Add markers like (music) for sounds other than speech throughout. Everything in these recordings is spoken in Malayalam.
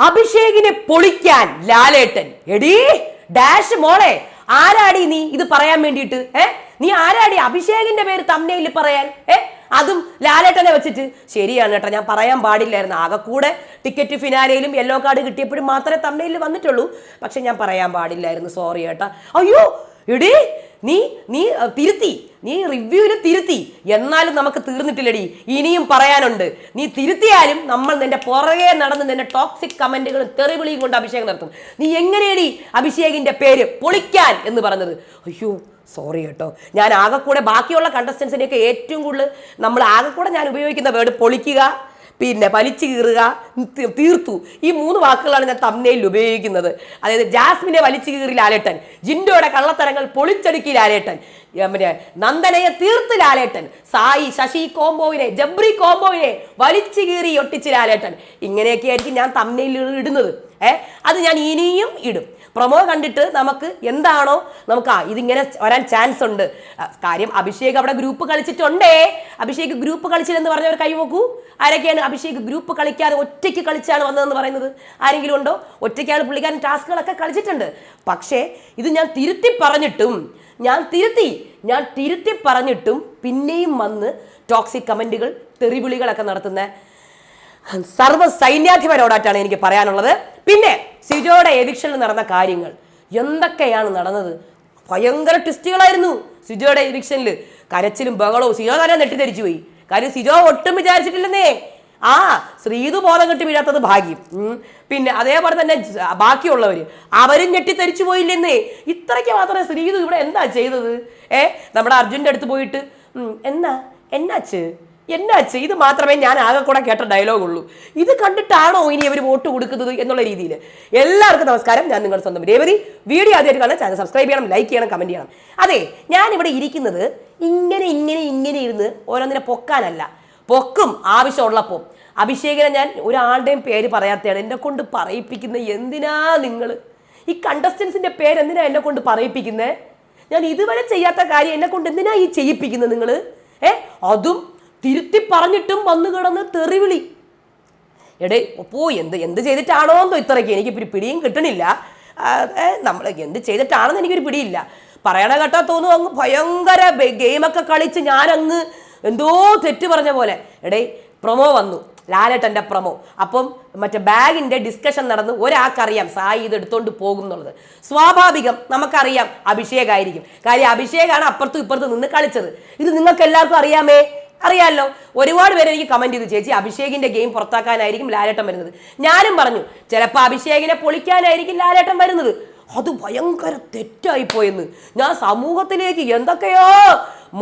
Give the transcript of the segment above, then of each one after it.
അഭിഷേകിനെ പൊളിക്കാൻ ലാലേട്ടൻ. എടി ഡാഷ് മോളെ ആരാടി നീ ഇത് പറയാൻ വേണ്ടിയിട്ട്? ഏ? നീ ആരാടി അഭിഷേകിന്റെ പേര് തമ്മയിൽ പറയാൻ? ഏ? അതും ലാലേട്ടനെ വെച്ചിട്ട്? ശരിയാണ് കേട്ടോ ഞാൻ പറയാൻ പാടില്ലായിരുന്നു. ആകെ കൂടെ ടിക്കറ്റ് ഫിനാലയിലും യെല്ലോ കാർഡ് കിട്ടിയപ്പോഴും മാത്രമേ തമ്മയിൽ വന്നിട്ടുള്ളൂ. പക്ഷെ ഞാൻ പറയാൻ പാടില്ലായിരുന്നു. സോറി ഏട്ടാ അയ്യോ എടീ നീ നീ തിരുത്തി. നീ റിവ്യൂവിൽ തിരുത്തി. എന്നാലും നമുക്ക് തീർന്നിട്ടില്ലടി. ഇനിയും പറയാനുണ്ട്. നീ തിരുത്തിയാലും നമ്മൾ നിന്റെ പുറകെ നടന്ന് നിന്റെ ടോക്സിക് കമന്റുകളും തെറിവിളിയും കൊണ്ട് അഭിഷേകം നടത്തും. നീ എങ്ങനെയടി അഭിഷേകിന്റെ പേര് പൊളിക്കാൻ എന്ന് പറഞ്ഞത്? അയ്യോ സോറി കേട്ടോ. ഞാൻ ആകെക്കൂടെ കൂടെ ബാക്കിയുള്ള കണ്ടസ്റ്റൻസിനെയൊക്കെ ഏറ്റവും കൂടുതൽ നമ്മൾ ആകെക്കൂടെ കൂടെ ഞാൻ ഉപയോഗിക്കുന്ന വേർഡ് പൊളിക്കുക പിന്നെ വലിച്ചു കീറുക തീർത്തു. ഈ മൂന്ന് വാക്കുകളാണ് ഞാൻ തമ്മനയിൽ ഉപയോഗിക്കുന്നത്. അതായത് ജാസ്മിനെ വലിച്ചു കീറി ലാലേട്ടൻ ജിൻഡോയുടെ കള്ളത്തരങ്ങൾ പൊളിച്ചടുക്കി ലാലേട്ടൻ പിന്നെ നന്ദനയെ തീർത്ത് ലാലേട്ടൻ സായി ശശി കോംബോവിനെ ജബ്രി കോംബോവിനെ വലിച്ചു കീറി ഒട്ടിച്ച് ലാലേട്ടൻ. ഇങ്ങനെയൊക്കെ ആയിരിക്കും ഞാൻ തമ്മനയിൽ ഇടുന്നത്. ഏഹ് അത് ഞാൻ ഇനിയും ഇടും. പ്രൊമോ കണ്ടിട്ട് നമുക്ക് എന്താണോ നമുക്ക് ആ ഇതിങ്ങനെ വരാൻ ചാൻസ് ഉണ്ട്. കാര്യം അഭിഷേക് അവിടെ ഗ്രൂപ്പ് കളിച്ചിട്ടുണ്ടേ. അഭിഷേക് ഗ്രൂപ്പ് കളിച്ചില്ലെന്ന് പറഞ്ഞവർ കൈ നോക്കൂ. ആരൊക്കെയാണ് അഭിഷേക് ഗ്രൂപ്പ് കളിക്കാതെ ഒറ്റയ്ക്ക് കളിച്ചാണ് വന്നതെന്ന് പറയുന്നത്? ആരെങ്കിലും ഉണ്ടോ? ഒറ്റയ്ക്കാണ് പുള്ളിക്കാരൻ ടാസ്കുകളൊക്കെ കളിച്ചിട്ടുണ്ട്. പക്ഷേ ഇത് ഞാൻ തിരുത്തി പറഞ്ഞിട്ടും ഞാൻ തിരുത്തി ഞാൻ തിരുത്തി പറഞ്ഞിട്ടും പിന്നെയും വന്ന് ടോക്സിക് കമന്റുകൾ തെറിവിളികളൊക്കെ നടത്തുന്ന സർവ സൈന്യാധിപരോടായിട്ടാണ് എനിക്ക് പറയാനുള്ളത്. പിന്നെ സിജോയുടെ എവിക്ഷനിൽ നടന്ന കാര്യങ്ങൾ. എന്തൊക്കെയാണ് നടന്നത്? ഭയങ്കര ട്വിസ്റ്റുകളായിരുന്നു സിജോയുടെ എവിക്ഷനിൽ കരച്ചിലും ബഹളവും സിജോ തന്നെ നെട്ടിദ്ധരിച്ചു പോയി. കാര്യം സിജോ ഒട്ടും വിചാരിച്ചിട്ടില്ലെന്നേ. ആ ശ്രീതു ബോധം കെട്ടി വീഴാത്തത് ഭാഗ്യം. പിന്നെ അതേപോലെ തന്നെ ബാക്കിയുള്ളവർ അവരും ഞെട്ടിത്തെരിച്ചു പോയില്ലെന്നേ. ഇത്രയ്ക്ക് മാത്രമേ ശ്രീതു ഇവിടെ എന്താ ചെയ്തത്? ഏ നമ്മുടെ അർജുന്റെ അടുത്ത് പോയിട്ട് എന്നാ എന്നാച്ച് എന്നാച്ച് ഇത് മാത്രമേ ഞാൻ ആകെ കൂടെ കേട്ട ഡയലോഗ് ഉള്ളൂ. ഇത് കണ്ടിട്ടാണോ ഇനി അവർ വോട്ട് കൊടുക്കുന്നത് എന്നുള്ള രീതിയിൽ എല്ലാവർക്കും നമസ്കാരം. ഞാൻ നിങ്ങളുടെ സ്വന്തം രേവതി. വീഡിയോ ആദ്യമായിട്ട് കാണാൻ ചാനൽ സബ്സ്ക്രൈബ് ചെയ്യണം ലൈക്ക് ചെയ്യണം കമന്റ് ചെയ്യണം. അതെ ഞാൻ ഇവിടെ ഇരിക്കുന്നത് ഇങ്ങനെ ഇങ്ങനെ ഇങ്ങനെ ഇരുന്ന് ഓരോന്നിനെ പൊക്കാനല്ല. പൊക്കും ആവശ്യമുള്ളപ്പോൾ അഭിഷേകനെ ഞാൻ ഒരാളുടെയും പേര് പറയാത്തതാണ് എന്നെ കൊണ്ട് പറയിപ്പിക്കുന്ന എന്തിനാ നിങ്ങൾ ഈ കണ്ടസ്റ്റൻസിന്റെ പേര് എന്തിനാ എന്നെ കൊണ്ട് പറയിപ്പിക്കുന്നത് ഞാൻ ഇതുവരെ ചെയ്യാത്ത കാര്യം എന്നെ കൊണ്ട് എന്തിനാ ഈ ചെയ്യിപ്പിക്കുന്നത് നിങ്ങൾ ഏ? അതും തിരുത്തി പറഞ്ഞിട്ടും വന്നു കിടന്ന് തെറിവിളി. എടേ ഒപ്പോ എന്ത് എന്ത് ചെയ്തിട്ടാണോ എന്തോ ഇത്രയ്ക്ക്? എനിക്ക് ഒരു പിടിയും കിട്ടണില്ല. നമ്മൾ എന്ത് ചെയ്തിട്ടാണെന്ന് എനിക്കൊരു പിടിയില്ല. പറയണ കേട്ടാ തോന്നുന്നു അങ്ങ് ഭയങ്കര ഗെയിമൊക്കെ കളിച്ച് ഞാനങ്ങ് എന്തോ തെറ്റ് പറഞ്ഞ പോലെ. എടേ പ്രൊമോ വന്നു. ലാലേട്ടന്റെ പ്രമോ. അപ്പം മറ്റേ ബാഗിന്റെ ഡിസ്കഷൻ നടന്ന് ഒരാൾക്കറിയാം സായി ഇത് എടുത്തുകൊണ്ട് പോകും എന്നുള്ളത്. സ്വാഭാവികം നമുക്കറിയാം അഭിഷേകായിരിക്കും. കാര്യം അഭിഷേകാണ് അപ്പുറത്തും ഇപ്പുറത്തും നിന്ന് കളിച്ചത്. ഇത് നിങ്ങൾക്ക് എല്ലാവർക്കും അറിയാമേ അറിയാമല്ലോ ഒരുപാട് പേര് എനിക്ക് കമന്റ് ചെയ്തു. ചേച്ചി അഭിഷേകിന്റെ ഗെയിം പുറത്താക്കാനായിരിക്കും ലാലേട്ടൻ വരുന്നത്. ഞാനും പറഞ്ഞു ചിലപ്പോൾ അഭിഷേകിനെ പൊളിക്കാനായിരിക്കും ലാലേട്ടൻ വരുന്നത്. അത് ഭയങ്കര തെറ്റായി പോയെന്ന്. ഞാൻ സമൂഹത്തിലേക്ക് എന്തൊക്കെയോ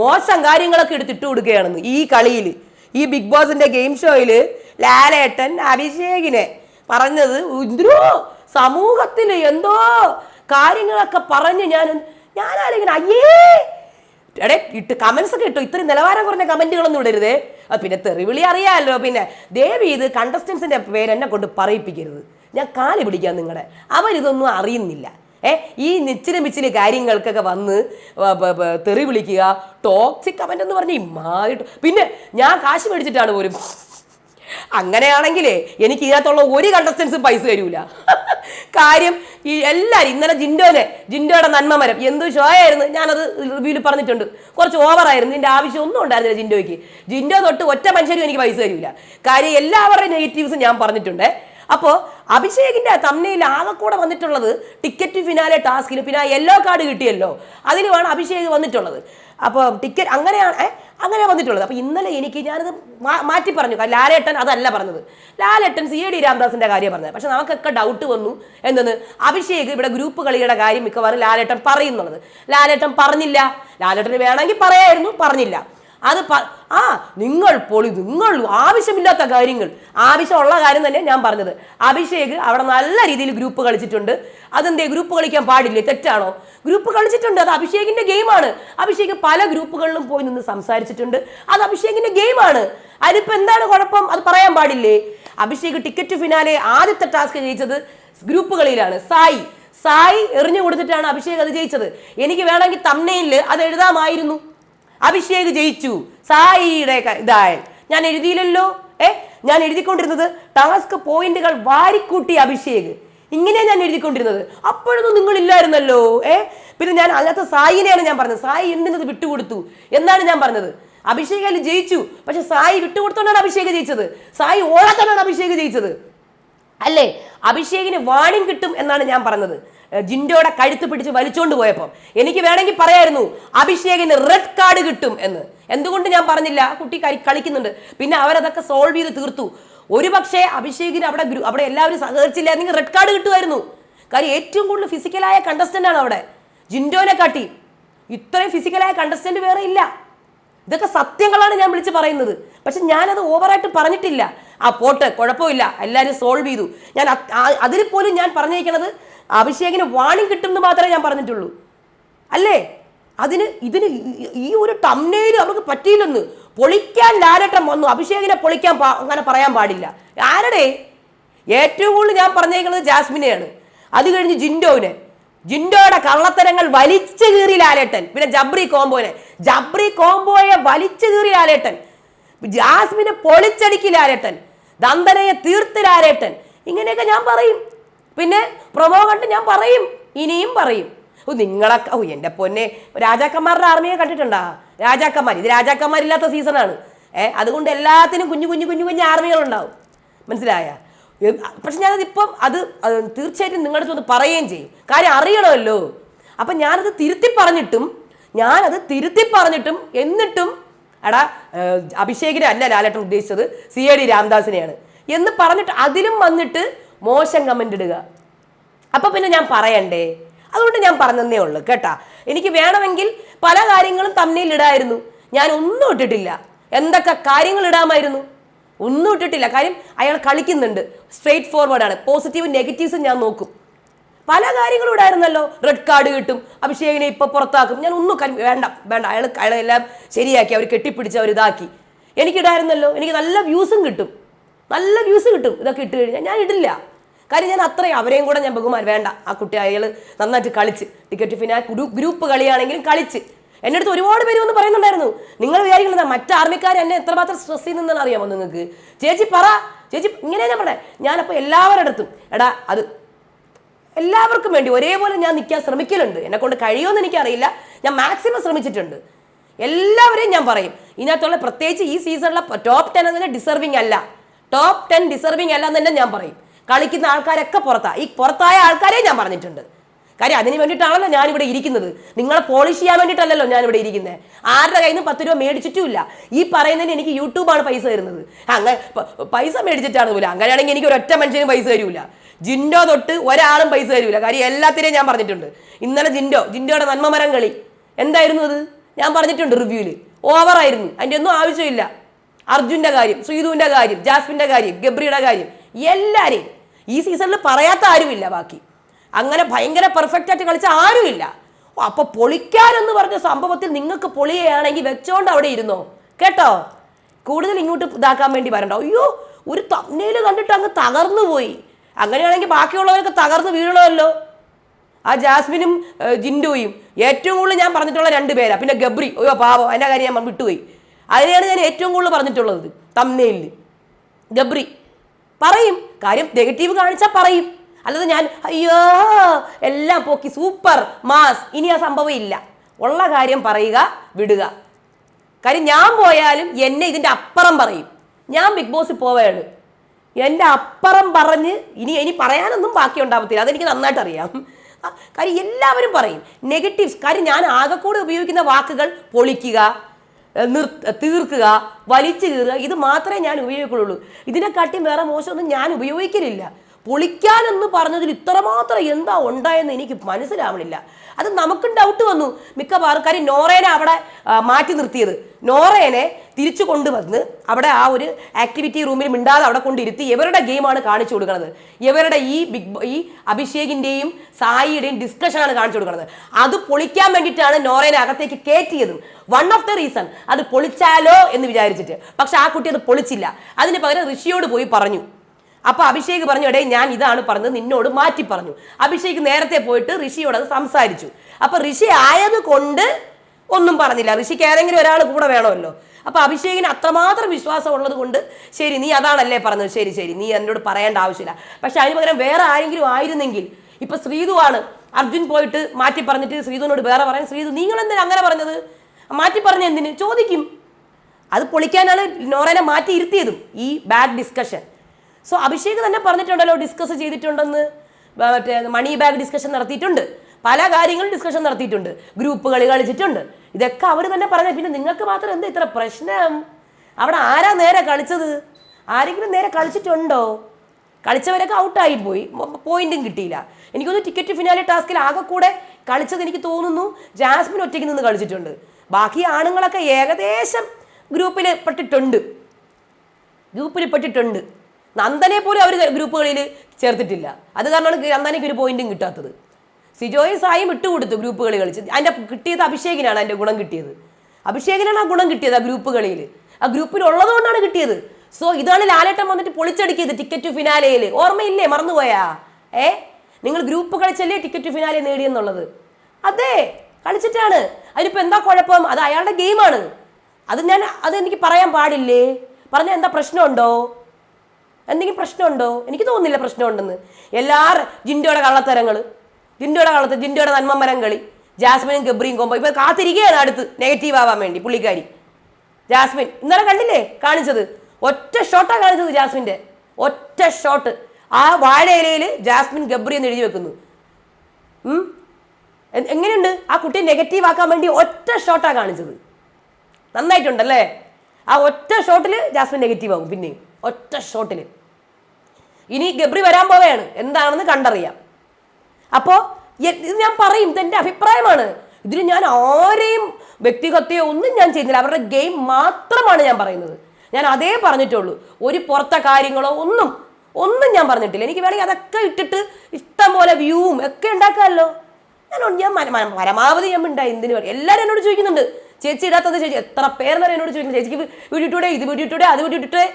മോശം കാര്യങ്ങളൊക്കെ എടുത്തിട്ട് കൊടുക്കുകയാണെന്ന് ഈ കളിയിൽ ഈ ബിഗ് ബോസിന്റെ ഗെയിം ഷോയിൽ ലാലേട്ടൻ അഭിഷേകിനെ പറഞ്ഞത് എന്തോ സമൂഹത്തിൽ എന്തോ കാര്യങ്ങളൊക്കെ പറഞ്ഞ് ഞാൻ ഞാനാണെങ്കിൽ അയ്യേ! എടേ ഇട്ട് കമൻസ് ഒക്കെ ഇട്ടു. ഇത്രയും നിലവാരം കുറഞ്ഞ കമന്റുകളൊന്നും ഇടരുതേ. പിന്നെ തെറിവിളി അറിയാമല്ലോ പിന്നെ ദേവി ഇത് കണ്ടസ്റ്റൻസിന്റെ പേര് എന്നെ കൊണ്ട് പറയിപ്പിക്കരുത്. ഞാൻ കാൽ പിടിക്കാം നിങ്ങളുടെ അവരിതൊന്നും അറിയുന്നില്ല. ഏ ഈ നിച്ചിരി മിച്ചിരി കാര്യങ്ങൾക്കൊക്കെ വന്ന് തെറി വിളിക്കുക ടോക്സിക് കമന്റ് എന്ന് പറഞ്ഞ് ഇമായിട്ട് പിന്നെ ഞാൻ കാശ് മേടിച്ചിട്ടാണ് പോലും അങ്ങനെയാണെങ്കിലേ എനിക്ക് ഇതിനകത്തുള്ള ഒരു കണ്ടസ്റ്റൻസും പൈസ തരൂല. കാര്യം ഈ എല്ലാവരും ഇന്നലെ ജിൻഡോനെ ജിൻഡോയുടെ നന്മ മരം എന്ത് ഷോ ആയിരുന്നു? ഞാനത് റിവ്യൂവിൽ പറഞ്ഞിട്ടുണ്ട്. കുറച്ച് ഓവറായിരുന്നു ഇതിന്റെ ആവശ്യം ഒന്നും ഉണ്ടായിരുന്നില്ല ജിൻഡോയ്ക്ക്. ജിൻഡോ തൊട്ട് ഒറ്റ മനുഷ്യരും എനിക്ക് പൈസ തരൂല. കാര്യം എല്ലാവരുടെയും നെഗറ്റീവ്സ് ഞാൻ പറഞ്ഞിട്ടുണ്ട്. അപ്പോൾ അഭിഷേകിന്റെ തമ്മിൽ ആകെ കൂടെ വന്നിട്ടുള്ളത് ടിക്കറ്റ് ഫിനാലെ ടാസ്കിൽ പിന്നെ യെല്ലോ കാർഡ് കിട്ടിയല്ലോ. അതിലുമാണ് അഭിഷേക് വന്നിട്ടുള്ളത്. അപ്പോൾ ടിക്കറ്റ് അങ്ങനെയാണ് അങ്ങനെ വന്നിട്ടുള്ളത്. അപ്പോൾ ഇന്നലെ എനിക്ക് ഞാനത് മാറ്റി പറഞ്ഞു. ലാലേട്ടൻ അതല്ല പറഞ്ഞത്. ലാലേട്ടൻ സി എ ഡി രാംദാസിന്റെ കാര്യം പറഞ്ഞത്. പക്ഷെ നമുക്കൊക്കെ ഡൗട്ട് വന്നു എന്തെന്ന് അഭിഷേക് ഇവിടെ ഗ്രൂപ്പ് കളിയുടെ കാര്യം മിക്കവാറും ലാലേട്ടൻ പറയുന്നുള്ളത്. ലാലേട്ടൻ പറഞ്ഞില്ല. ലാലേട്ടന് വേണമെങ്കിൽ പറയായിരുന്നു പറഞ്ഞില്ല. അത് ആ നിങ്ങൾ പൊളി നിങ്ങൾ ആവശ്യമില്ലാത്ത കാര്യങ്ങൾ. ആവശ്യമുള്ള കാര്യം തന്നെ ഞാൻ പറഞ്ഞത്. അഭിഷേക് അവിടെ നല്ല രീതിയിൽ ഗ്രൂപ്പ് കളിച്ചിട്ടുണ്ട്. അതെന്തേ ഗ്രൂപ്പ് കളിക്കാൻ പാടില്ലേ? തെറ്റാണോ? ഗ്രൂപ്പ് കളിച്ചിട്ടുണ്ട്. അത് അഭിഷേകിന്റെ ഗെയിമാണ്. അഭിഷേക് പല ഗ്രൂപ്പുകളിലും പോയി നിന്ന് സംസാരിച്ചിട്ടുണ്ട്. അത് അഭിഷേകിന്റെ ഗെയിമാണ്. അതിപ്പോ എന്താണ് കുഴപ്പം? അത് പറയാൻ പാടില്ലേ? അഭിഷേക് ടിക്കറ്റ് ഫിനാലെ ആദ്യത്തെ ടാസ്ക് ജയിച്ചത് ഗ്രൂപ്പ് കളിയിലാണ് സായി. സായി എറിഞ്ഞു കൊടുത്തിട്ടാണ് അഭിഷേക് അത് ജയിച്ചത്. എനിക്ക് വേണമെങ്കിൽ തമ്മനയിൽ അത് എഴുതാമായിരുന്നു. അഭിഷേക് ജയിച്ചു. സായിയുടെ ഇതായ ഞാൻ എഴുതിയില്ലല്ലോ. ഏ ഞാൻ എഴുതിക്കൊണ്ടിരുന്നത് ടാസ്ക് പോയിന്റുകൾ വാരിക്കൂട്ടി അഭിഷേക്. ഇങ്ങനെ ഞാൻ എഴുതിക്കൊണ്ടിരുന്നത്. അപ്പോഴൊന്നും നിങ്ങൾ ഇല്ലായിരുന്നല്ലോ ഏ പിന്നെ ഞാൻ അതിനകത്ത് സായിനെയാണ് ഞാൻ പറഞ്ഞത്. സായി എന്തിനത് വിട്ടുകൊടുത്തു എന്നാണ് ഞാൻ പറഞ്ഞത്. അഭിഷേക് അതിൽ ജയിച്ചു. പക്ഷെ സായി വിട്ടുകൊടുത്തോണ്ടാണ് അഭിഷേക് ജയിച്ചത്. സായി ഓടാത്തോണ്ടാണ് അഭിഷേക് ജയിച്ചത്. അല്ലേ? അഭിഷേകിന് വാണിംഗ് കിട്ടും എന്നാണ് ഞാൻ പറഞ്ഞത്. ജിൻഡോയുടെ കഴുത്ത് പിടിച്ച് വലിച്ചോണ്ട് പോയപ്പോൾ എനിക്ക് വേണമെങ്കിൽ പറയായിരുന്നു അഭിഷേകിന് റെഡ് കാർഡ് കിട്ടും എന്ന്. എന്തുകൊണ്ട് ഞാൻ പറഞ്ഞില്ല? കുട്ടി കളി- കളിക്കുന്നുണ്ട്. പിന്നെ അവരതൊക്കെ സോൾവ് ചെയ്ത് തീർത്തു. ഒരു പക്ഷേ അഭിഷേകിന് അവിടെ അവിടെ എല്ലാവരും സഹകരിച്ചില്ലായിരുന്നെങ്കിൽ റെഡ് കാർഡ് കിട്ടുമായിരുന്നു. കാര്യം ഏറ്റവും കൂടുതൽ ഫിസിക്കലായ കണ്ടസ്റ്റന്റ് ആണ് അവിടെ. ജിൻഡോനെ കാട്ടി. ഇത്രയും ഫിസിക്കലായ കണ്ടസ്റ്റന്റ് വേറെ ഇല്ല. ഇതൊക്കെ സത്യങ്ങളാണ് ഞാൻ വിളിച്ച് പറയുന്നത്. പക്ഷെ ഞാനത് ഓവറായിട്ട് പറഞ്ഞിട്ടില്ല. ആ പോട്ട് കുഴപ്പമില്ല. എല്ലാവരും സോൾവ് ചെയ്തു. ഞാൻ അത്- അതിൽ പോലും ഞാൻ പറഞ്ഞിരിക്കുന്നത് അഭിഷേകിന് വാണിംഗ് കിട്ടും എന്ന് മാത്രമേ ഞാൻ പറഞ്ഞിട്ടുള്ളൂ. അല്ലേ? അതിന് ഇതിന് ഈ- ഒരു ടംനയിൽ അവർക്ക് പറ്റിയില്ലെന്ന് പൊളിക്കാൻ ലാലട്ടം വന്നു. അഭിഷേകിനെ പൊളിക്കാൻ അങ്ങനെ പറയാൻ പാടില്ല. ആരുടെ? ഏറ്റവും കൂടുതൽ ഞാൻ പറഞ്ഞേക്കുന്നത് ജാസ്മിനെയാണ്. അത് കഴിഞ്ഞ് ജിൻഡോവിനെ ജിൻഡോയുടെ കള്ളത്തരങ്ങൾ വലിച്ചു കീറി ലാലേട്ടൻ. പിന്നെ ജബ്രി കോംബോനെ. ജബ്രി കോംബോയെ വലിച്ചു കീറി ലാലേട്ടൻ. ജാസ്മിനെ പൊളിച്ചടിക്കി ലാലേട്ടൻ. ദന്തനയെ തീർത്ത് ലാലേട്ടൻ. ഇങ്ങനെയൊക്കെ ഞാൻ പറയും. പിന്നെ പ്രൊമോ കണ്ട് ഞാൻ പറയും ഇനിയും പറയും. ഓ നിങ്ങളൊക്കെ ഓ എന്റെ പൊന്നെ രാജാക്കന്മാരുടെ ആർമിയെ കണ്ടിട്ടുണ്ടാ? രാജാക്കന്മാർ ഇത് രാജാക്കന്മാരില്ലാത്ത സീസണാണ് ഏ അതുകൊണ്ട് എല്ലാത്തിനും കുഞ്ഞു കുഞ്ഞു കുഞ്ഞു കുഞ്ഞു ആർമികളുണ്ടാവും മനസ്സിലായ? പക്ഷെ ഞാനത് ഇപ്പം അത് തീർച്ചയായിട്ടും നിങ്ങളുടെ അടുത്ത് ഒന്ന് പറയുകയും ചെയ്യും. കാര്യം അറിയണമല്ലോ. അപ്പം ഞാനത് തിരുത്തി പറഞ്ഞിട്ടും ഞാനത് തിരുത്തി പറഞ്ഞിട്ടും എന്നിട്ടും എടാ ഏഹ്, അഭിഷേകിനെ അല്ല ലാലേട്ടൻ ഉദ്ദേശിച്ചത് സി എ ഡി രാംദാസിനെയാണ്. എന്ന് പറഞ്ഞിട്ട് അതിലും വന്നിട്ട് മോശം കമന്റ് ഇടുക. അപ്പോൾ പിന്നെ ഞാൻ പറയണ്ടേ? അതുകൊണ്ട് ഞാൻ പറഞ്ഞതേ ഉള്ളൂ കേട്ടാ. എനിക്ക് വേണമെങ്കിൽ പല കാര്യങ്ങളും തമ്മിൽ ഇടായിരുന്നു. ഞാൻ ഒന്നും ഇട്ടിട്ടില്ല. എന്തൊക്കെ കാര്യങ്ങൾ ഇടാമായിരുന്നു? ഒന്നും ഇട്ടിട്ടില്ല. കാര്യം അയാൾ കളിക്കുന്നുണ്ട്. സ്ട്രേറ്റ് ഫോർവേഡാണ് പോസിറ്റീവും നെഗറ്റീവ്സും ഞാൻ നോക്കും. പല കാര്യങ്ങളും ഇടായിരുന്നല്ലോ. റെഡ് കാർഡ് കിട്ടും. അഭിഷേകിനെ ഇപ്പോൾ പുറത്താക്കും. ഞാൻ ഒന്നും കരി- വേണ്ട വേണ്ട. അയാൾ അയാളെല്ലാം ശരിയാക്കി. അവർ കെട്ടിപ്പിടിച്ച് അവർ ഇതാക്കി എനിക്കിടായിരുന്നല്ലോ. എനിക്ക് നല്ല വ്യൂസും കിട്ടും. നല്ല വ്യൂസ് കിട്ടും. ഇതൊക്കെ ഇട്ട് കഴിഞ്ഞാൽ ഞാൻ ഇടില്ല. കാര്യം ഞാൻ അത്രയും അവരെയും കൂടെ ഞാൻ ബഹുമാനം വേണ്ട. ആ കുട്ടി അയാൾ നന്നായിട്ട് കളിച്ച്. ടിക്കറ്റ് ഫിനാ ഗ്രൂപ്പ് കളിയാണെങ്കിലും കളിച്ച്. എന്റെ അടുത്ത് ഒരുപാട് പേര് വന്ന് പറയുന്നുണ്ടായിരുന്നു. നിങ്ങൾ വിചാരിക്കുന്നത് മറ്റ് ആർമിക്കാർ എന്നെ എത്രമാത്രം സ്ട്രെസ് ചെയ്യുന്നതെന്ന് അറിയാമോ നിങ്ങൾക്ക്? ചേച്ചി പറ. ചേച്ചി ഇങ്ങനെ ഞാൻ പറഞ്ഞേ. ഞാനപ്പോൾ എല്ലാവരുടെ അടുത്തും എടാ അത് എല്ലാവർക്കും വേണ്ടി ഒരേപോലെ ഞാൻ നിൽക്കാൻ ശ്രമിക്കലുണ്ട്. എന്നെ കൊണ്ട് കഴിയുമെന്ന് എനിക്കറിയില്ല. ഞാൻ മാക്സിമം ശ്രമിച്ചിട്ടുണ്ട്. എല്ലാവരെയും ഞാൻ പറയും. ഇതിനകത്തുള്ള പ്രത്യേകിച്ച് ഈ സീസണിലെ ടോപ്പ് ടെൻ അതിന് ഡിസർവിങ് അല്ല. ടോപ്പ് ടെൻ ഡിസർവിങ് അല്ല എന്ന് തന്നെ ഞാൻ പറയും. കളിക്കുന്ന ആൾക്കാരൊക്കെ പുറത്താണ് ഈ പുറത്തായ ആൾക്കാരെ ഞാൻ പറഞ്ഞിട്ടുണ്ട്. കാര്യം അതിന് വേണ്ടിയിട്ടാണല്ലോ ഞാനിവിടെ ഇരിക്കുന്നത്. നിങ്ങളെ പോളിഷ് ചെയ്യാൻ വേണ്ടിയിട്ടല്ലല്ലോ ഞാനിവിടെ ഇരിക്കുന്നത് ആരുടെ കയ്യിൽ നിന്ന് പത്ത് രൂപ മേടിച്ചിട്ടുമില്ല. ഈ പറയുന്നതിന് എനിക്ക് യൂട്യൂബാണ് പൈസ തരുന്നത്. അങ്ങനെ പൈസ മേടിച്ചിട്ടാണ് പോലും. അങ്ങനെയാണെങ്കിൽ എനിക്ക് ഒരൊറ്റ മനുഷ്യനും പൈസ തരൂല. ജിൻഡോ തൊട്ട് ഒരാളും പൈസ തരൂല. കാര്യം എല്ലാത്തിനെയും ഞാൻ പറഞ്ഞിട്ടുണ്ട്. ഇന്നലെ ജിൻഡോ ജിൻഡോയുടെ നന്മമരം കളി. എന്തായിരുന്നു അത്? ഞാൻ പറഞ്ഞിട്ടുണ്ട് റിവ്യൂവിൽ ഓവറായിരുന്നു അതിന്റെ ഒന്നും ആവശ്യമില്ല. അർജുന്റെ കാര്യം ശ്രീധുവിന്റെ കാര്യം ജാസ്മിന്റെ കാര്യം ഗബ്രിയുടെ കാര്യം എല്ലാവരെയും ഈ സീസണിൽ പറയാത്ത ആരുമില്ല ബാക്കി. അങ്ങനെ ഭയങ്കര പെർഫെക്റ്റ് ആയിട്ട് കളിച്ച ആരുമില്ല. അപ്പൊ പൊളിക്കാനെന്ന് പറഞ്ഞ സംഭവത്തിൽ നിങ്ങൾക്ക് പൊളിയുകയാണെങ്കിൽ വെച്ചോണ്ട് അവിടെ ഇരുന്നോ? കേട്ടോ? കൂടുതൽ ഇങ്ങോട്ട് ഇതാക്കാൻ വേണ്ടി വരണ്ട. അയ്യോ ഒരു തമ്മനയിൽ കണ്ടിട്ട് അങ്ങ് തകർന്നു പോയി. അങ്ങനെയാണെങ്കിൽ ബാക്കിയുള്ളവരൊക്കെ തകർന്ന് വീഴണമല്ലോ. ആ ജാസ്മിനും ജിൻഡോയും ഏറ്റവും കൂടുതൽ ഞാൻ പറഞ്ഞിട്ടുള്ള രണ്ട് പേരാ. പിന്നെ ഗബ്രി അയ്യോ പാവം അതിന്റെ കാര്യം ഞാൻ വിട്ടുപോയി. അതിനെയാണ് ഞാൻ ഏറ്റവും കൂടുതൽ പറഞ്ഞിട്ടുള്ളത്. തമ്മനയിൽ ഗബ്രി പറയും. കാര്യം നെഗറ്റീവ് കാണിച്ചാൽ പറയും. അല്ലാതെ ഞാൻ അയ്യോ എല്ലാം പോക്കി സൂപ്പർ മാസ് ഇനി ആ സംഭവം ഇല്ല. ഉള്ള കാര്യം പറയുക വിടുക. കാര്യം ഞാൻ പോയാലും എന്നെ ഇതിന്റെ അപ്പുറം പറയും. ഞാൻ ബിഗ് ബോസിൽ പോവുകയാണ് എന്റെ അപ്പുറം പറഞ്ഞ് ഇനി ഇനി പറയാനൊന്നും ബാക്കി ഉണ്ടാകത്തില്ല അതെനിക്ക് നന്നായിട്ട് അറിയാം. കാര്യം എല്ലാവരും പറയും. നെഗറ്റീവ്സ് കാര്യം ഞാൻ ആകെക്കൂടെ ഉപയോഗിക്കുന്ന വാക്കുകൾ പൊളിക്കുക നിർ തീർക്കുക വലിച്ചു കീറുക ഇത് മാത്രമേ ഞാൻ ഉപയോഗിക്കുള്ളൂ. ഇതിനെക്കാട്ടി വേറെ മോശമൊന്നും ഞാൻ ഉപയോഗിക്കലില്ല. പൊളിക്കാനെന്ന് പറഞ്ഞതിൽ ഇത്രമാത്രം എന്താ ഉണ്ടായെന്ന് എനിക്ക് മനസ്സിലാവണില്ല. അത് നമുക്കും ഡൗട്ട് വന്നു. മിക്ക പാർക്കാരും നോറേനെ അവിടെ മാറ്റി നിർത്തിയത്. നോറേനെ തിരിച്ചു കൊണ്ടുവന്ന് അവിടെ ആ ഒരു ആക്ടിവിറ്റി റൂമിൽ മിണ്ടാതെ അവിടെ കൊണ്ടിരുത്തി ഇവരുടെ ഗെയിമാണ് കാണിച്ചു കൊടുക്കുന്നത്. ഇവരുടെ ഈ ബിഗ് ഈ അഭിഷേകിന്റെയും സായിയുടെയും ഡിസ്കഷനാണ് കാണിച്ചു കൊടുക്കുന്നത്. അത് പൊളിക്കാൻ വേണ്ടിയിട്ടാണ് നോറേനെ അകത്തേക്ക് കയറ്റിയതും. വൺ ഓഫ് ദ റീസൺ അത് പൊളിച്ചാലോ എന്ന് വിചാരിച്ചിട്ട്. പക്ഷെ ആ കുട്ടി അത് പൊളിച്ചില്ല. അതിന് പകരം ഋഷിയോട് പോയി പറഞ്ഞു. അപ്പൊ അഭിഷേക് പറഞ്ഞു എടേ ഞാൻ ഇതാണ് പറഞ്ഞത് നിന്നോട് മാറ്റി പറഞ്ഞു. അഭിഷേക് നേരത്തെ പോയിട്ട് ഋഷിയോട് അത് സംസാരിച്ചു. അപ്പൊ ഋഷി ആയത് കൊണ്ട് ഒന്നും പറഞ്ഞില്ല. ഋഷിക്ക് ഏതെങ്കിലും ഒരാൾ കൂടെ വേണമല്ലോ. അപ്പൊ അഭിഷേകിന് അത്രമാത്രം വിശ്വാസം ഉള്ളത് കൊണ്ട് ശരി നീ അതാണല്ലേ പറഞ്ഞത്. ശരി ശരി നീ എന്നോട് പറയേണ്ട ആവശ്യമില്ല. പക്ഷെ അതിന് പകരം വേറെ ആരെങ്കിലും ആയിരുന്നെങ്കിൽ ഇപ്പൊ ശ്രീതുവാണ് അർജുൻ പോയിട്ട് മാറ്റി പറഞ്ഞിട്ട് ശ്രീതുവിനോട് വേറെ പറയാൻ ശ്രീതു നിങ്ങൾ എന്തിനാ അങ്ങനെ പറഞ്ഞത്? മാറ്റി പറഞ്ഞ എന്തിന്? ചോദിക്കും. അത് പൊളിക്കാനാണ് നോറേനെ മാറ്റി ഇരുത്തിയതും ഈ ബാഡ് ഡിസ്കഷൻ. സോ അഭിഷേക് തന്നെ പറഞ്ഞിട്ടുണ്ടല്ലോ ഡിസ്കസ് ചെയ്തിട്ടുണ്ടെന്ന്. മറ്റേ മണി ബാഗ് ഡിസ്കഷൻ നടത്തിയിട്ടുണ്ട്. പല കാര്യങ്ങളും ഡിസ്കഷൻ നടത്തിയിട്ടുണ്ട്. ഗ്രൂപ്പുകൾ കളിച്ചിട്ടുണ്ട്. ഇതൊക്കെ അവർ തന്നെ പറഞ്ഞ പിന്നെ നിങ്ങൾക്ക് മാത്രം എന്താ ഇത്ര പ്രശ്നം? അവിടെ ആരാ നേരെ കളിച്ചത്? ആരെങ്കിലും നേരെ കളിച്ചിട്ടുണ്ടോ? കളിച്ചവരൊക്കെ ഔട്ടായി പോയി. പോയിന്റും കിട്ടിയില്ല. എനിക്കൊന്ന് ടിക്കറ്റ് ഫിനാലെ ടാസ്കിൽ ആകെ കൂടെ കളിച്ചത് എനിക്ക് തോന്നുന്നു ജാസ്മിൻ ഒറ്റയ്ക്ക് നിന്ന് കളിച്ചിട്ടുണ്ട്. ബാക്കി ആണുങ്ങളൊക്കെ ഏകദേശം ഗ്രൂപ്പിൽ പെട്ടിട്ടുണ്ട്. ഗ്രൂപ്പിൽ പെട്ടിട്ടുണ്ട്. നന്ദനെ പോലും അവർ ഗ്രൂപ്പുകളിൽ ചേർത്തിട്ടില്ല. അത് കാരണമാണ് നന്ദനയ്ക്ക് ഒരു പോയിന്റും കിട്ടാത്തത്. സിജോയും സായും ഇട്ടുകൊടുത്തു ഗ്രൂപ്പുകളിൽ കളിച്ച്. അതിന്റെ കിട്ടിയത് അഭിഷേകിനാണ് അതിന്റെ ഗുണം കിട്ടിയത്. അഭിഷേകിനാണ് ആ ഗുണം കിട്ടിയത് ആ ഗ്രൂപ്പുകളിൽ ആ ഗ്രൂപ്പിൽ ഉള്ളതുകൊണ്ടാണ് കിട്ടിയത്. സോ ഇതാണ് ലാലേട്ടൻ വന്നിട്ട് പൊളിച്ചടുക്കിയത് ടിക്കറ്റ് ഫിനാലയിൽ ഓർമ്മയില്ലേ? മറന്നുപോയാ? ഏ? നിങ്ങൾ ഗ്രൂപ്പ് കളിച്ചല്ലേ ടിക്കറ്റ് ഫിനാലെ നേടിയെന്നുള്ളത് അതെ കളിച്ചിട്ടാണ്. അതിനിപ്പോൾ എന്താ കുഴപ്പം? അത് അയാളുടെ ഗെയിമാണ്. അത് ഞാൻ അത് എനിക്ക് പറയാൻ പാടില്ലേ? പറഞ്ഞാൽ എന്താ പ്രശ്നമുണ്ടോ? എന്തെങ്കിലും പ്രശ്നമുണ്ടോ? എനിക്ക് തോന്നുന്നില്ല പ്രശ്നമുണ്ടെന്ന്. എല്ലാ ജിൻഡോയുടെ കള്ളത്തരങ്ങൾ ജിൻഡോയുടെ കള്ളത്തരം ജിൻഡോയുടെ നന്മമരം കളി. ജാസ്മിനും ഗബ്രിയും കൊമ്പോ ഇപ്പൊ കാത്തിരിക്കുകയാണ് അടുത്ത്. നെഗറ്റീവ് ആവാൻ വേണ്ടി പുള്ളിക്കാരി. ജാസ്മിൻ ഇന്നലെ കണ്ടില്ലേ? കാണിച്ചത്. ഒറ്റ ഷോട്ടാണ് കാണിച്ചത് ജാസ്മിന്റെ. ഒറ്റ ഷോട്ട് ആ വാഴയിലയിൽ ജാസ്മിൻ ഗബ്രി എന്ന് എഴുതി വെക്കുന്നു? എങ്ങനെയുണ്ട്? ആ കുട്ടി നെഗറ്റീവ് ആക്കാൻ വേണ്ടി ഒറ്റ ഷോട്ടാണ് കാണിച്ചത്. നന്നായിട്ടുണ്ടല്ലേ? ആ ഒറ്റ ഷോട്ടിൽ ജാസ്മിൻ നെഗറ്റീവ് ആകും പിന്നെയും. ഒറ്റ ഷോട്ടിൽ ഇനി ഗബ്രി വരാൻ പോവുകയാണ്. എന്താണെന്ന് കണ്ടറിയാം. അപ്പോൾ ഇത് ഞാൻ പറയും ഇതെന്റെ അഭിപ്രായമാണ്. ഇതിന് ഞാൻ ആരെയും വ്യക്തിഗതയോ ഒന്നും ഞാൻ ചെയ്യുന്നില്ല. അവരുടെ ഗെയിം മാത്രമാണ് ഞാൻ പറയുന്നത്. ഞാൻ അതേ പറഞ്ഞിട്ടുള്ളൂ. ഒരു പുറത്തെ കാര്യങ്ങളോ ഒന്നും ഒന്നും ഞാൻ പറഞ്ഞിട്ടില്ല. എനിക്ക് വേണമെങ്കിൽ അതൊക്കെ ഇട്ടിട്ട് ഇഷ്ടം പോലെ വ്യൂവും ഒക്കെ ഉണ്ടാക്കാമല്ലോ. ഞാൻ ഞാൻ പരമാവധി ഞാൻ ഉണ്ടായി എന്തിനു പറയും എല്ലാവരും എന്നോട് ചോദിക്കുന്നുണ്ട്. ചേച്ചി ഇടാത്തത് ചേച്ചി എത്ര പേരെന്നാണ് എന്നോട് ചോദിക്കുന്നത് ചേച്ചിക്ക് വീട്ടിട്ടൂടെ ഇത് വീട്ടിട്ടൂടെ അത് വീഡിയോ ഇട്ടൂടെ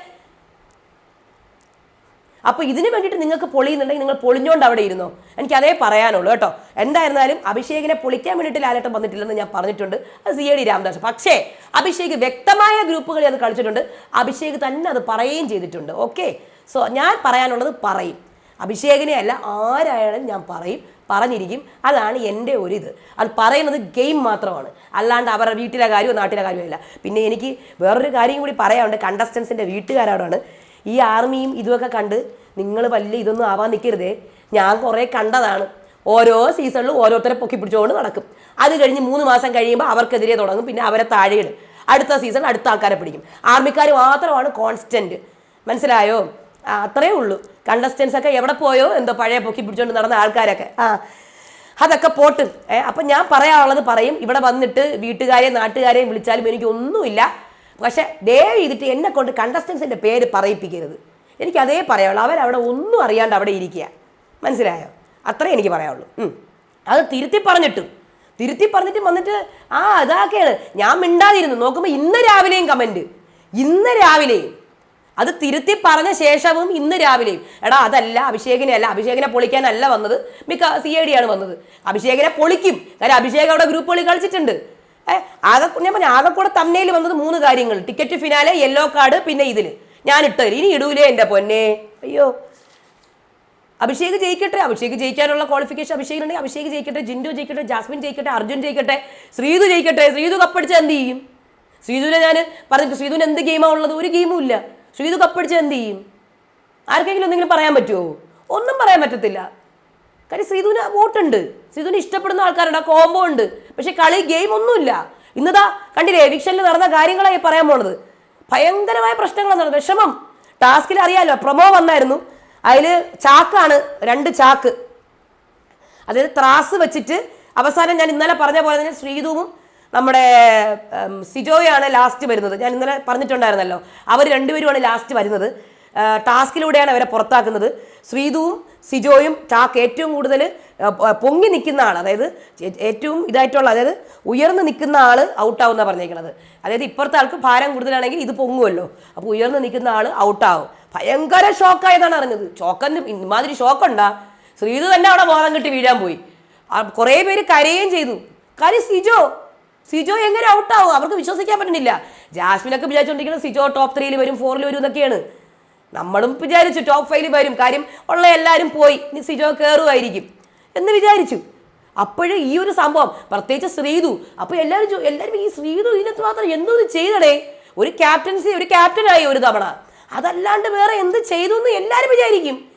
അപ്പോൾ ഇതിനു വേണ്ടിയിട്ട് നിങ്ങൾക്ക് പൊളിയുന്നുണ്ടെങ്കിൽ നിങ്ങൾ പൊളിഞ്ഞോണ്ട് അവിടെ ഇരുന്നോ. എനിക്ക് അതേ പറയാനുള്ളൂ കേട്ടോ. എന്തായിരുന്നാലും അഭിഷേകിനെ പൊളിക്കാൻ വേണ്ടിയിട്ട് ലാലേട്ടൻ വന്നിട്ടില്ലെന്ന് ഞാൻ പറഞ്ഞിട്ടുണ്ട്. അത് സി എ ഡി രാമദാസ് പക്ഷേ അഭിഷേക് വ്യക്തമായ ഗ്രൂപ്പുകളിൽ അത് കളിച്ചിട്ടുണ്ട്. അഭിഷേക് തന്നെ അത് പറയുകയും ചെയ്തിട്ടുണ്ട്. ഓക്കെ? സോ ഞാൻ പറയാനുള്ളത് പറയും. അഭിഷേകിനെ അല്ല ആരായാലും ഞാൻ പറയും. പറഞ്ഞിരിക്കും. അതാണ് എന്റെ ഒരു ഇത്. അത് പറയുന്നത് ഗെയിം മാത്രമാണ്. അല്ലാണ്ട് അവരുടെ വീട്ടിലെ കാര്യമോ നാട്ടിലെ കാര്യമോ ഇല്ല. പിന്നെ എനിക്ക് വേറൊരു കാര്യം കൂടി പറയാനുണ്ട്. കണ്ടസ്റ്റൻസിന്റെ വീട്ടുകാരോടാണ് ഈ ആർമിയും ഇതുമൊക്കെ കണ്ട് നിങ്ങൾ വലിയ ഇതൊന്നും ആവാൻ നിൽക്കരുതേ ഞാൻ കുറേ കണ്ടതാണ്. ഓരോ സീസണിലും ഓരോരുത്തരെ പൊക്കി പിടിച്ചുകൊണ്ട് നടക്കും. അത് കഴിഞ്ഞ് മൂന്ന് മാസം കഴിയുമ്പോൾ അവർക്കെതിരെ തുടങ്ങും. പിന്നെ അവരെ താഴെയിടും അടുത്ത സീസൺ അടുത്ത ആൾക്കാരെ പിടിക്കും. ആർമിക്കാർ മാത്രമാണ് കോൺസ്റ്റന്റ് മനസ്സിലായോ? അത്രയേ അത്രേ ഉള്ളൂ. കണ്ടസ്റ്റൻസ് ഒക്കെ എവിടെ പോയോ? എന്തോ പഴയ പൊക്കി പിടിച്ചുകൊണ്ട് നടന്ന ആൾക്കാരൊക്കെ. ആ അതൊക്കെ പോട്ട്. അപ്പം ഞാൻ പറയാനുള്ളത് പറയും. ഇവിടെ വന്നിട്ട് വീട്ടുകാരെയും നാട്ടുകാരെയും വിളിച്ചാലും എനിക്ക് ഒന്നുമില്ല പക്ഷെ ദയവ് ചെയ്തിട്ട് എന്നെ കൊണ്ട് കണ്ടസ്റ്റൻസിന്റെ പേര് പറയിപ്പിക്കരുത്. എനിക്ക് അതേ പറയാനുള്ളൂ. അവരവിടെ ഒന്നും അറിയാണ്ട് അവിടെ ഇരിക്കുക. മനസ്സിലായോ? അത്രേ എനിക്ക് പറയാവുള്ളൂ അത് തിരുത്തി പറഞ്ഞിട്ടും തിരുത്തി പറഞ്ഞിട്ട് വന്നിട്ട് ആ അതാക്കെയാണ് ഞാൻ മിണ്ടാതിരുന്നു. നോക്കുമ്പോൾ ഇന്ന് രാവിലെയും കമന്റ് ഇന്ന് രാവിലെയും. അത് തിരുത്തി പറഞ്ഞ ശേഷവും ഇന്ന് രാവിലെയും. എടാ അതല്ല അഭിഷേകിനെ അല്ല. അഭിഷേകിനെ പൊളിക്കാനല്ല വന്നത്. മിക്ക സി ഐ ഡി ആണ് വന്നത്. അഭിഷേകിനെ പൊളിക്കും. കാര്യം അഭിഷേക് അവിടെ ഗ്രൂപ്പുകളിൽ കളിച്ചിട്ടുണ്ട്. ആകെ ഞാൻ പറഞ്ഞ ആകെ കൂടെ തമ്മയിൽ വന്നത് മൂന്ന് കാര്യങ്ങൾ. ടിക്കറ്റ് ഫിനാലെ യെല്ലോ കാർഡ് പിന്നെ ഇതിൽ ഞാൻ ഇട്ടതിൽ ഇനി ഇടൂലേ എന്റെ പൊന്നെ. അയ്യോ. അഭിഷേക് ജയിക്കട്ടെ. അഭിഷേക് ജയിക്കാനുള്ള ക്വാളിഫിക്കേഷൻ അഭിഷേക് ഉണ്ടെങ്കിൽ അഭിഷേക് ജയിക്കട്ടെ ജിൻഡു ജയിക്കട്ടെ ജാസ്മിൻ ജയിക്കട്ടെ അർജുൻ ജയിക്കട്ടെ ശ്രീതു ജയിക്കട്ടെ. ശ്രീതു കപ്പടിച്ച എന്ത് ചെയ്യും? ശ്രീതുവിനെ ഞാൻ പറഞ്ഞിട്ട് ശ്രീതുവിന് എന്ത് ഗെയിമാണ് ഉള്ളത് ഒരു ഗെയിമും ഇല്ല. ശ്രീതു കപ്പടിച്ച എന്ത് ചെയ്യും? ആർക്കെങ്കിലും എന്തെങ്കിലും പറയാൻ പറ്റുമോ ഒന്നും പറയാൻ പറ്റത്തില്ല. കാര്യം സീതുവിന് വോട്ടുണ്ട്. സീതുവിന് ഇഷ്ടപ്പെടുന്ന ആൾക്കാരുണ്ട് ആ കോംബോ ഉണ്ട്. പക്ഷെ കളി ഗെയിം ഒന്നുമില്ല. ഇന്നതാ കണ്ടില്ലേ എവിക്ഷനിൽ നടന്ന കാര്യങ്ങളായി പറയാൻ പോണത്. ഭയങ്കരമായ പ്രശ്നങ്ങളാണ് നടന്നത്. വിഷമം. ടാസ്കിൽ അറിയാലോ പ്രമോ വന്നായിരുന്നു. അതിൽ ചാക്കാണ് രണ്ട് ചാക്ക്. അതായത് ത്രാസ് വെച്ചിട്ട് അവസാനം ഞാൻ ഇന്നലെ പറഞ്ഞ പോലെ തന്നെ ശ്രീതുവും നമ്മുടെ സിജോയാണ് ലാസ്റ്റ് വരുന്നത്. ഞാൻ ഇന്നലെ പറഞ്ഞിട്ടുണ്ടായിരുന്നല്ലോ അവർ രണ്ടുപേരുമാണ് ലാസ്റ്റ് വരുന്നത്. ടാസ്കിലൂടെയാണ് അവരെ പുറത്താക്കുന്നത്. ശ്രീതുവും സിജോയും ടാക്ക് ഏറ്റവും കൂടുതൽ പൊങ്ങി നിൽക്കുന്ന ആൾ അതായത് ഏറ്റവും ഇതായിട്ടുള്ള അതായത് ഉയർന്ന് നിൽക്കുന്ന ആൾ ഔട്ടാവുന്ന പറഞ്ഞേക്കുന്നത് അതായത് ഇപ്പുറത്തെ ആൾക്ക് ഭാരം കൂടുതലാണെങ്കിൽ ഇത് പൊങ്ങുമല്ലോ അപ്പോൾ ഉയർന്ന് നിൽക്കുന്ന ആൾ ഔട്ടാവും. ഭയങ്കര ഷോക്കായതാണ് അറിഞ്ഞത്. ഷോക്കെന്ന് ഇമാതിരി ഷോക്കുണ്ടാ. ശ്രീതു തന്നെ അവിടെ ബോധം കിട്ടി വീഴാൻ പോയി. കുറേ പേര് കരയുകയും ചെയ്തു. കാര്യം സിജോ. സിജോ എങ്ങനെ ഔട്ടാവും? അവർക്ക് വിശ്വസിക്കാൻ പറ്റുന്നില്ല. ജാസ്മിനൊക്കെ വിചാരിച്ചുകൊണ്ടിരിക്കുന്നത് സിജോ ടോപ്പ് ത്രീയിൽ വരും ഫോറിൽ വരും എന്നൊക്കെയാണ്. നമ്മളും വിചാരിച്ചു ടോപ്പ് ഫൈവിൽ വരും. കാര്യം ഉള്ള എല്ലാവരും പോയി. ഇനി സിജോ കയറുമായിരിക്കും എന്ന് വിചാരിച്ചു. അപ്പോഴും ഈ ഒരു സംഭവം പ്രത്യേകിച്ച് ശ്രീതു. അപ്പോൾ എല്ലാവരും എല്ലാവരും ഈ ശ്രീതു ഇതിനകത്ത് മാത്രം എന്തൊരു ചെയ്തടേ. ഒരു ക്യാപ്റ്റൻസി ഒരു ക്യാപ്റ്റനായി ഒരു തവണ. അതല്ലാണ്ട് വേറെ എന്ത് ചെയ്തു എന്ന് എല്ലാവരും വിചാരിക്കും.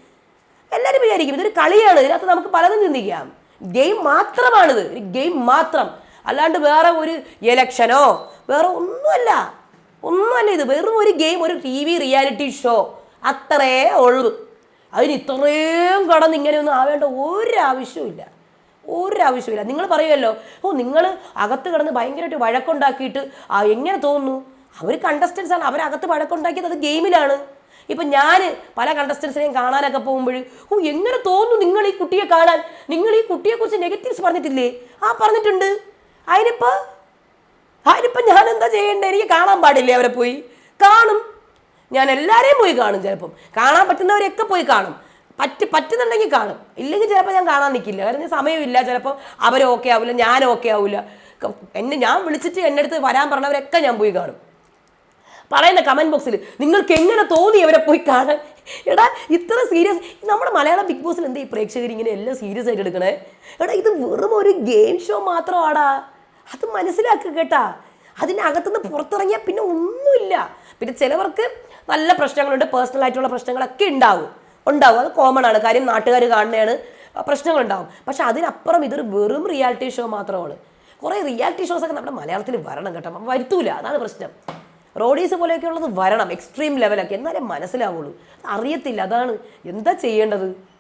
എല്ലാവരും വിചാരിക്കും. ഇതൊരു കളിയാണ്. ഇതിനകത്ത് നമുക്ക് പലതും ചിന്തിക്കാം. ഗെയിം മാത്രമാണിത്. ഒരു ഗെയിം മാത്രം. അല്ലാണ്ട് വേറെ ഒരു എലക്ഷനോ വേറെ ഒന്നുമല്ല. ഒന്നുമല്ല ഇത്. വെറും ഒരു ഗെയിം ഒരു ടി വി റിയാലിറ്റി ഷോ അത്രേ ഉള്ളൂ. അതിന് ഇത്രയും കടന്ന് ഇങ്ങനെയൊന്നും ആവേണ്ട ഒരു ആവശ്യമില്ല ഒരു ആവശ്യമില്ല നിങ്ങൾ പറയുമല്ലോ ഓ നിങ്ങൾ അകത്ത് കിടന്ന് ഭയങ്കരമായിട്ട് വഴക്കുണ്ടാക്കിയിട്ട് എങ്ങനെ തോന്നുന്നു? അവർ കണ്ടസ്റ്റൻസ് ആണ്. അവരകത്ത് വഴക്കുണ്ടാക്കിയത് അത് ഗെയിമിലാണ്. ഇപ്പം ഞാൻ പല കണ്ടസ്റ്റൻസിനെയും കാണാനൊക്കെ പോകുമ്പോൾ ഓ എങ്ങനെ തോന്നുന്നു നിങ്ങൾ ഈ കുട്ടിയെ കാണാൻ? നിങ്ങൾ ഈ കുട്ടിയെക്കുറിച്ച് നെഗറ്റീവ്സ് പറഞ്ഞിട്ടില്ലേ? ആ പറഞ്ഞിട്ടുണ്ട്. അതിനിപ്പോൾ അതിനിപ്പോൾ ഞാൻ എന്താ ചെയ്യേണ്ടത് എനിക്ക് കാണാൻ പാടില്ലേ അവരെ പോയി? കാണും. ഞാൻ എല്ലാവരെയും പോയി കാണും ചിലപ്പം. കാണാൻ പറ്റുന്നവരെയൊക്കെ പോയി കാണും. പറ്റി പറ്റുന്നുണ്ടെങ്കിൽ കാണും. ഇല്ലെങ്കിൽ ചിലപ്പോൾ ഞാൻ കാണാൻ നിൽക്കില്ല കാരണം സമയമില്ല. ചിലപ്പോൾ അവർ ഓക്കെ ആവില്ല ഞാൻ ഓക്കെ ആവില്ല എന്നെ ഞാൻ വിളിച്ചിട്ട് എന്റെ അടുത്ത് വരാൻ പറഞ്ഞവരൊക്കെ ഞാൻ പോയി കാണും. പറയുന്ന കമന്റ് ബോക്സിൽ നിങ്ങൾക്ക് എങ്ങനെ തോന്നി അവരെ പോയി കാണാൻ? എടാ ഇത്ര സീരിയസ് നമ്മുടെ മലയാളം ബിഗ് ബോസിൽ എന്താ ഈ പ്രേക്ഷകർ ഇങ്ങനെ എല്ലാം സീരിയസ് ആയിട്ട് എടുക്കണേ? എടാ ഇത് വെറും ഒരു ഗെയിം ഷോ മാത്രമാടാ. അത് മനസ്സിലാക്കുക കേട്ടാ. അതിനകത്തുനിന്ന് പുറത്തിറങ്ങിയാൽ പിന്നെ ഒന്നുമില്ല. പിന്നെ ചിലവർക്ക് നല്ല പ്രശ്നങ്ങളുണ്ട് പേഴ്സണൽ ആയിട്ടുള്ള പ്രശ്നങ്ങളൊക്കെ ഉണ്ടാവും. ഉണ്ടാവും. അത് കോമൺ ആണ്. കാര്യം നാട്ടുകാർ കാണുന്നതാണ്. പ്രശ്നങ്ങളുണ്ടാവും. പക്ഷെ അതിനപ്പുറം ഇതൊരു വെറും റിയാലിറ്റി ഷോ മാത്രമാണ്. കുറേ റിയാലിറ്റി ഷോസ് ഒക്കെ നമ്മുടെ മലയാളത്തിൽ വരണം കേട്ടോ. വരുത്തൂല. അതാണ് പ്രശ്നം. റോഡീസ് പോലെയൊക്കെ ഉള്ളത് വരണം. എക്സ്ട്രീം ലെവലൊക്കെ എന്നാലേ മനസ്സിലാവുള്ളൂ. അറിയത്തില്ല. അതാണ്. എന്താ ചെയ്യേണ്ടത്?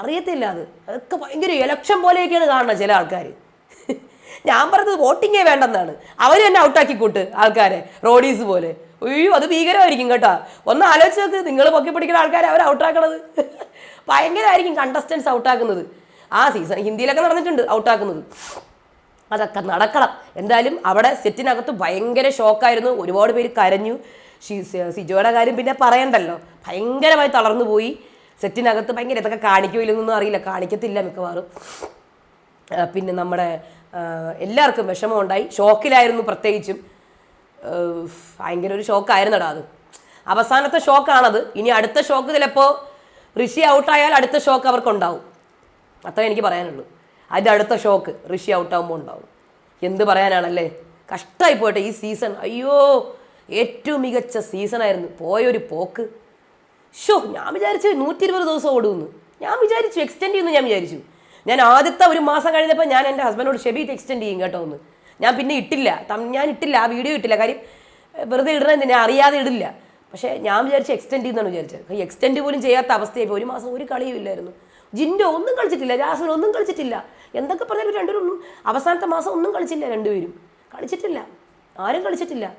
അറിയത്തില്ല അത്. അതൊക്കെ ഭയങ്കര ഇലക്ഷൻ പോലെയൊക്കെയാണ് കാണുന്നത് ചില ആൾക്കാർ ഞാൻ പറഞ്ഞത് വോട്ടിങ്ങേ വേണ്ടെന്നാണ്. അവർ തന്നെ ഔട്ടാക്കി കൂട്ട് ആൾക്കാരെ റോഡീസ് പോലെ. അയ്യോ അത് ഭീകരമായിരിക്കും കേട്ടോ. ഒന്ന് ആലോചിച്ച് നോക്ക് നിങ്ങൾ പൊക്കി പിടിക്കുന്ന ആൾക്കാരെ അവർ ഔട്ടാക്കണത്. ഭയങ്കരമായിരിക്കും കണ്ടസ്റ്റൻസ് ഔട്ടാക്കുന്നത്. ആ സീസൺ ഹിന്ദിയിലൊക്കെ നടന്നിട്ടുണ്ട് ഔട്ടാക്കുന്നത്. അതൊക്കെ നടക്കണം. എന്തായാലും അവിടെ സെറ്റിനകത്ത് ഭയങ്കര ഷോക്കായിരുന്നു ഒരുപാട് പേര് കരഞ്ഞു. സിജോയുടെ കാര്യം പിന്നെ പറയണ്ടല്ലോ. ഭയങ്കരമായി തളർന്നു പോയി. സെറ്റിനകത്ത് ഭയങ്കര ഇതൊക്കെ കാണിക്കില്ലെന്നൊന്നും അറിയില്ല. കാണിക്കത്തില്ല മിക്കവാറും. പിന്നെ നമ്മുടെ എല്ലാവർക്കും വിഷമമുണ്ടായി. ഷോക്കിലായിരുന്നു പ്രത്യേകിച്ചും. ഭയങ്കര ഒരു ഷോക്കായിരുന്നടാ അത്. അവസാനത്തെ ഷോക്കാണത്. ഇനി അടുത്ത ഷോക്ക് ചിലപ്പോൾ ഋഷി ഔട്ടായാൽ അടുത്ത ഷോക്ക് അവർക്കുണ്ടാവും. അത്രേ എനിക്ക് പറയാനുള്ളൂ. അതിന്റെ അടുത്ത ഷോക്ക് ഋഷി ഔട്ടാകുമ്പോൾ ഉണ്ടാവും. എന്ത് പറയാനാണല്ലേ? കഷ്ടമായി പോട്ടെ ഈ സീസൺ. അയ്യോ ഏറ്റവും മികച്ച സീസണായിരുന്നു. പോയൊരു പോക്ക്. ഷോ ഞാൻ വിചാരിച്ചു നൂറ്റി ഇരുപത് ദിവസം ഓടുമെന്ന് ഞാൻ വിചാരിച്ചു എക്സ്റ്റെൻഡ് ചെയ്യുമെന്ന് ഞാൻ വിചാരിച്ചു. ഞാൻ ആദ്യത്തെ ഒരു മാസം കഴിഞ്ഞപ്പോൾ ഞാൻ എന്റെ ഹസ്ബൻഡോട് ഷെബീറ്റ് എക്സ്റ്റെൻഡ് ചെയ്യും കേട്ടോ ഒന്ന് ഞാൻ പിന്നെ ഇട്ടില്ല. ഞാൻ ഇട്ടില്ല ആ വീഡിയോ ഇട്ടില്ല. കാര്യം വെറുതെ ഇടണം ഞാൻ അറിയാതെ ഇടില്ല. പക്ഷേ ഞാൻ വിചാരിച്ചു എക്സ്റ്റെൻഡ് ചെയ്യുന്നതാണ് വിചാരിച്ചത്. എക്സ്റ്റെൻഡ് പോലും ചെയ്യാത്ത അവസ്ഥയായി ഒരു മാസം ഒരു കളിയും ഇല്ലായിരുന്നു. ഒന്നും കളിച്ചിട്ടില്ല. ജാസ്മിൻ ഒന്നും കളിച്ചിട്ടില്ല. എന്തൊക്കെ പറഞ്ഞാലും രണ്ടുപേരും അവസാനത്തെ മാസം ഒന്നും കളിച്ചില്ല രണ്ടുപേരും. കളിച്ചിട്ടില്ല. ആരും കളിച്ചിട്ടില്ല.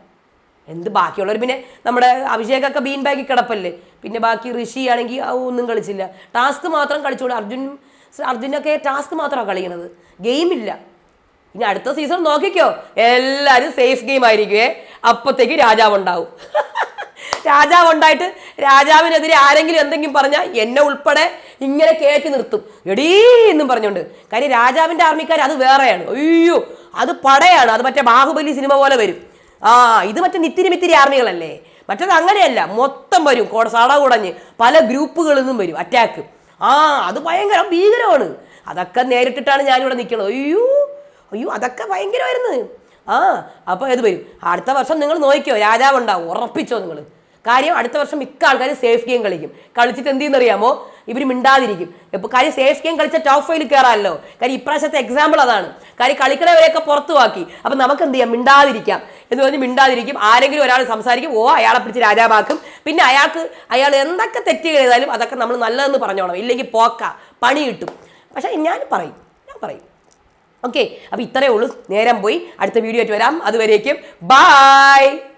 എന്ത് ബാക്കിയുള്ളവർ പിന്നെ നമ്മുടെ അഭിഷേകൊക്കെ ബീൻ ബാഗിൽ കിടപ്പല്ലേ? പിന്നെ ബാക്കി ഋഷി ആണെങ്കിൽ ആ ഒന്നും കളിച്ചില്ല. ടാസ്ക് മാത്രം കളിച്ചോളൂ അർജുൻ അർജുനൊക്കെ ടാസ്ക് മാത്രമാണ് കളിക്കുന്നത് ഗെയിമില്ല ഇനി അടുത്ത സീസൺ നോക്കിക്കോ. എല്ലാവരും സേഫ് ഗെയിം ആയിരിക്കുവേ. അപ്പത്തേക്ക് രാജാവ് ഉണ്ടാവും (laughs) രാജാവ് ഉണ്ടായിട്ട് രാജാവിനെതിരെ ആരെങ്കിലും എന്തെങ്കിലും പറഞ്ഞാൽ എന്നെ ഉൾപ്പെടെ ഇങ്ങനെ കയറ്റി നിർത്തും. എടീ എന്നും പറഞ്ഞുകൊണ്ട്. കാര്യം രാജാവിന്റെ ആർമിക്കാർ അത് വേറെയാണ്. അയ്യോ അത് പടയാണ്. അത് മറ്റേ ബാഹുബലി സിനിമ പോലെ വരും. ആ ഇത് മറ്റേ നിത്തിരി മിത്തിരി ആർമികളല്ലേ? മറ്റേത് അങ്ങനെയല്ല. മൊത്തം വരും. സട കുടഞ്ഞ്. പല ഗ്രൂപ്പുകളിൽ നിന്നും വരും. അറ്റാക്ക് ആ അത് ഭയങ്കര ഭീകരമാണ്. അതൊക്കെ നേരിട്ടിട്ടാണ് ഞാനിവിടെ നിൽക്കുന്നത് അയ്യോ അയ്യോ അതൊക്കെ ഭയങ്കരമായിരുന്നു. ആ അപ്പോൾ ഇത് വരും. അടുത്ത വർഷം നിങ്ങൾ നോക്കിയോ രാജാവ് ഉണ്ടാവും ഉറപ്പിച്ചോ നിങ്ങൾ കാര്യം അടുത്ത വർഷം മിക്ക ആൾക്കാർ സേഫ് ഗെയിം കളിക്കും. കളിച്ചിട്ട് എന്ത് ചെയ്യുന്നറിയാമോ? ഇവർ മിണ്ടാതിരിക്കും. ഇപ്പോൾ കാര്യം സേഫ് ഗെയിം കളിച്ച ടോപ്പ് ഫൈവിൽ കയറാമല്ലോ കാര്യം ഇപ്രാവശ്യത്തെ എക്സാമ്പിൾ അതാണ്. കാര്യം കളിക്കണവരെയൊക്കെ പുറത്തുവാക്കി. അപ്പം നമുക്ക് എന്ത് ചെയ്യാം? മിണ്ടാതിരിക്കാം. എന്ന് പറഞ്ഞ് മിണ്ടാതിരിക്കും. ആരെങ്കിലും ഒരാൾ സംസാരിക്കും ഓ അയാളെ പിടിച്ച് രാജാവാക്കും. പിന്നെ അയാൾക്ക് അയാൾ എന്തൊക്കെ തെറ്റ് ചെയ്താലും അതൊക്കെ നമ്മൾ നല്ലതെന്ന് പറഞ്ഞോണം ഇല്ലെങ്കിൽ പോക്ക പണി കിട്ടും. പക്ഷേ ഞാൻ പറയും ഞാൻ പറയും. ഓക്കെ അപ്പോൾ ഇത്രയേ ഉള്ളൂ. നേരം പോയി. അടുത്ത വീഡിയോ ആയിട്ട് വരാം. അതുവരേക്കും. ബായ്